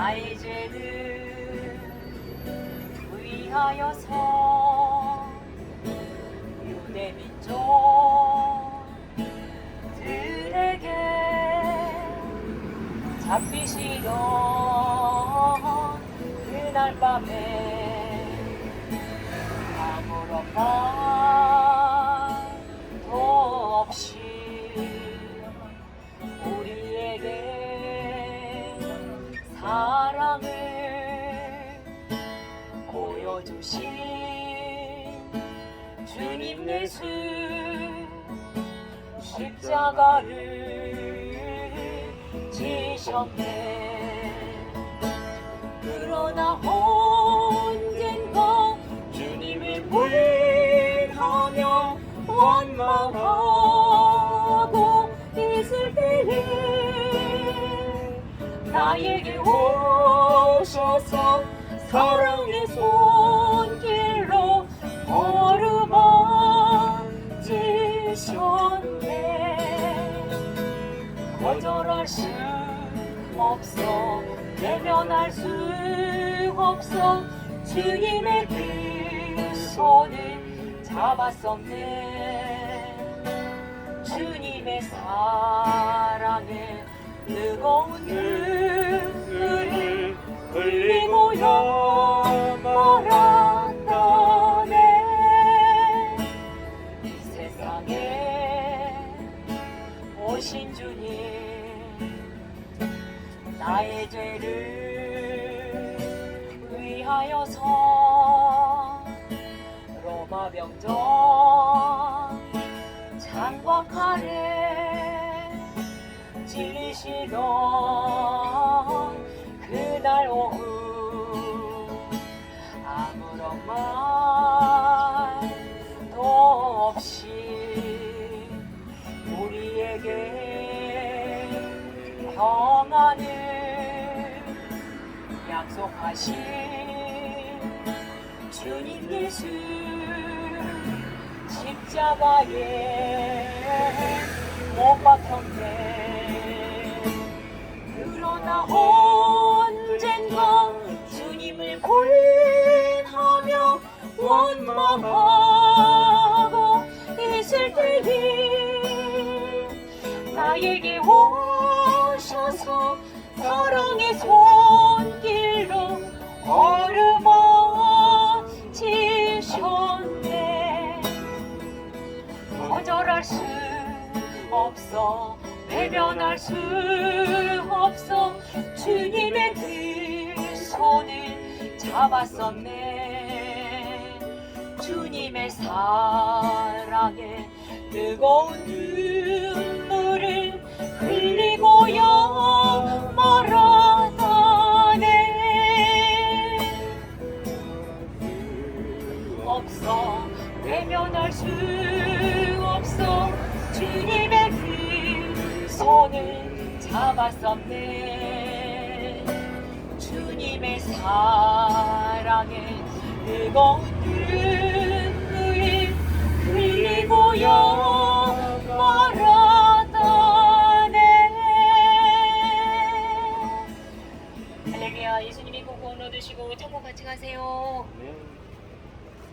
나의 죄를 위하여서 유대 민족들에게 잡히시던 그날 밤에 아무런 말 주신 주님 예수 십자가를 지셨네. 그러나 언젠가 주님을 부인하며 원망하고 있을 때에 나에게 오셔서 사랑의 손 거절할 수 없어 대면할 수 없어 주님의 그 손을 잡았었네 주님의 사랑에 뜨거운 눈물을 흘리고야 나의 죄를 위하여서 로마 병정 창과 칼에 찔리시던 그날 오후 아무런 말도 없이 평안을 약속하신 주님 예수 십자가에 못 박혔네. 그러나 언젠가 주님을 고인하며 원망하고 있을 때에 나에게 오 셔서 사랑의 손길로 어루만지셨네. 거절할 수 없어 외면할 수 없어 주님의 그 손을 잡았었네. 주님의 사랑에 뜨거운 눈 없어. 외면할 수 없어. 주님의 그 손을 잡았었네. 주님의 사랑에 뜨거운 눈물을 흘리고야 말았다네. 할렐루야 예수님이 꼭 얻으시고 천국 같이 가세요. 네.